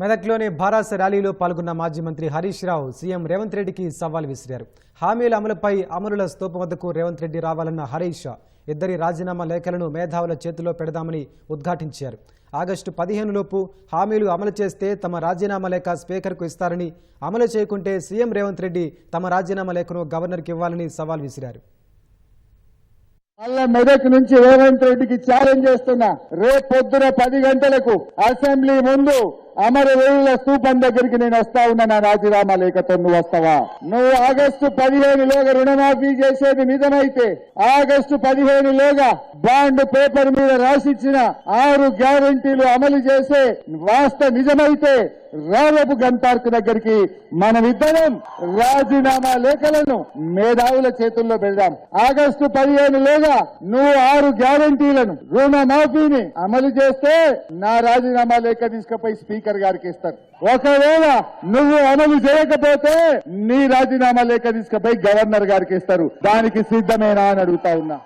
మెదక్లోని భారాస ర్యాలీలో పాల్గొన్న మాజీ మంత్రి హరీష్ రావు సీఎం రేవంత్ రెడ్డికి సవాల్ విసిరారు. హామీల అమలుపై అమరుల స్తూపం వద్దకు రేవంత్ రెడ్డి రావాలన్న హరీష్ ఇద్దరి రాజీనామా లేఖలను మేధావుల చేతిలో పెడదామని ఉద్ఘాటించారు. ఆగస్టు పదిహేనులోపు హామీలు అమలు చేస్తే తమ రాజీనామా లేఖ స్పీకర్కు ఇస్తారని అమలు చేయకుంటే సీఎం రేవంత్ రెడ్డి తమ రాజీనామా లేఖను గవర్నర్కి ఇవ్వాలని సవాల్ విసిరారు. మళ్ళా మెదక్ నుంచి రేవంత్ రెడ్డికి ఛాలెంజ్ చేస్తున్నా రేపు పొద్దున పది గంటలకు అసెంబ్లీ ముందు అమరవేయుల స్తూపం దగ్గరికి నేను వస్తా ఉన్నా నా రాజీనామా లేఖతో నువ్వు వస్తావా? నువ్వు ఆగస్టు పదిహేనులోగా రుణమాఫీ చేసేది నిజమైతే ఆగస్టు పదిహేనులోగా బాండ్ పేపర్ మీద రాసిచ్చిన ఆరు గ్యారంటీలు అమలు చేసే వాస్త నిజమైతే రావపు గంటార్కు దగ్గరికి మనమిద్దరం రాజీనామా లేఖలను మేధావుల చేతుల్లో పెడదాం. ఆగస్టు పదిహేనులోగా నువ్వు ఆరు గ్యారంటీలను రుణమాఫీని అమలు చేస్తే నా రాజీనామా లేఖ తీసుకుపోయి స్పీకర్ గారికి ఇస్తారు. ఒకవేళ నువ్వు అమలు చేయకపోతే నీ రాజీనామా లేఖ తీసుకుపోయి గవర్నర్ గారికి ఇస్తారు. దానికి సిద్ధమేనా అని అడుగుతా ఉన్నా.